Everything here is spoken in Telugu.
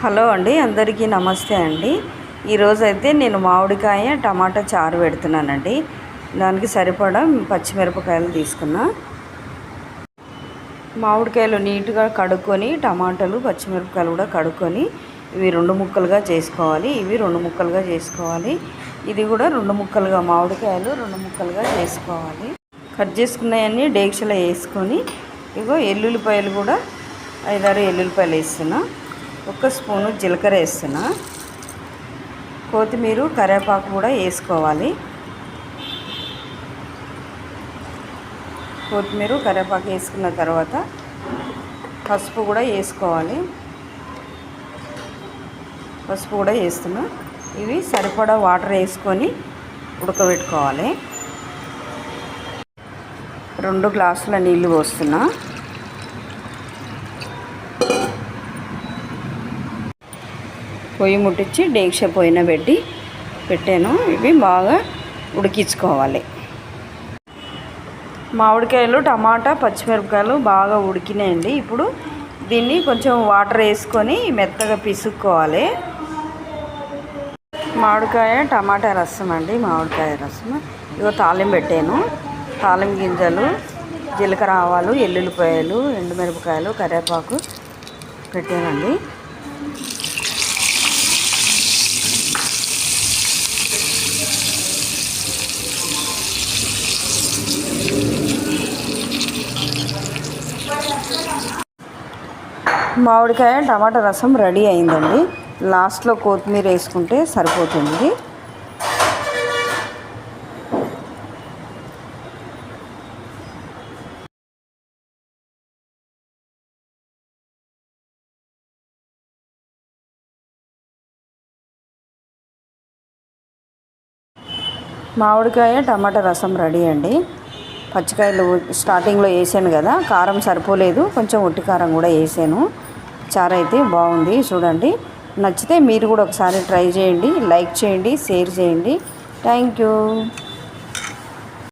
హలో అండి అందరికీ నమస్తే అండి. ఈరోజైతే నేను మామిడికాయ టమాటా చారు పెడుతున్నానండి. దానికి సరిపడా పచ్చిమిరపకాయలు తీసుకున్నా. మామిడికాయలు నీట్గా కడుక్కొని టమాటాలు పచ్చిమిరపకాయలు కూడా కడుక్కొని ఇవి రెండు ముక్కలుగా చేసుకోవాలి. ఇవి రెండు ముక్కలుగా చేసుకోవాలి. ఇది కూడా రెండు ముక్కలుగా మామిడికాయలు రెండు ముక్కలుగా చేసుకోవాలి. కట్ చేసుకున్నవన్నీ డేక్షలో వేసుకొని ఇగో ఎల్లుల్లిపాయలు కూడా ఐదారు ఎల్లుల్లిపాయలు వేస్తున్నా. ఒక స్పూను జీలకర్ర వేస్తున్నా. కొత్తిమీర కరివేపాకు కూడా వేసుకోవాలి. కొత్తిమీర కరివేపాకు వేసుకున్న తర్వాత పసుపు కూడా వేసుకోవాలి. పసుపు కూడా వేస్తున్నా. ఇవి సరిపడా వాటర్ వేసుకొని ఉడకబెట్టుకోవాలి. రెండు గ్లాసుల నీళ్ళు పోస్తున్నా. పొయ్యి ముట్టించి డేక్ష పొయ్యిన పెట్టి పెట్టాను. ఇవి బాగా ఉడికించుకోవాలి. మామిడికాయలు టమాటా పచ్చిమిరపకాయలు బాగా ఉడికినాయండి. ఇప్పుడు దీన్ని కొంచెం వాటర్ వేసుకొని మెత్తగా పిసుక్కోవాలి. మామిడికాయ టమాటా రసం అండి. మామిడికాయ రసం. ఇగో తాలింపు పెట్టాను. తాలింపు గింజలు జీలకర్ర ఆవాలు ఎల్లుల్లిపాయలు ఎండుమిరపకాయలు కరివేపాకు పెట్టానండి. మామిడికాయ టమాటా రసం రెడీ అయిందండి. లాస్ట్లో కొత్తిమీర వేసుకుంటే సరిపోతుంది. మామిడికాయ టమాటా రసం రెడీ అండి. పచ్చికాయలు స్టార్టింగ్లో వేసాను కదా కారం సరిపోలేదు. కొంచెం ఉట్టి కారం కూడా వేసాను. చారు అయితే బాగుంది. చూడండి. నచ్చితే మీరు కూడా ఒకసారి ట్రై చేయండి. లైక్ చేయండి. షేర్ చేయండి. Thank you.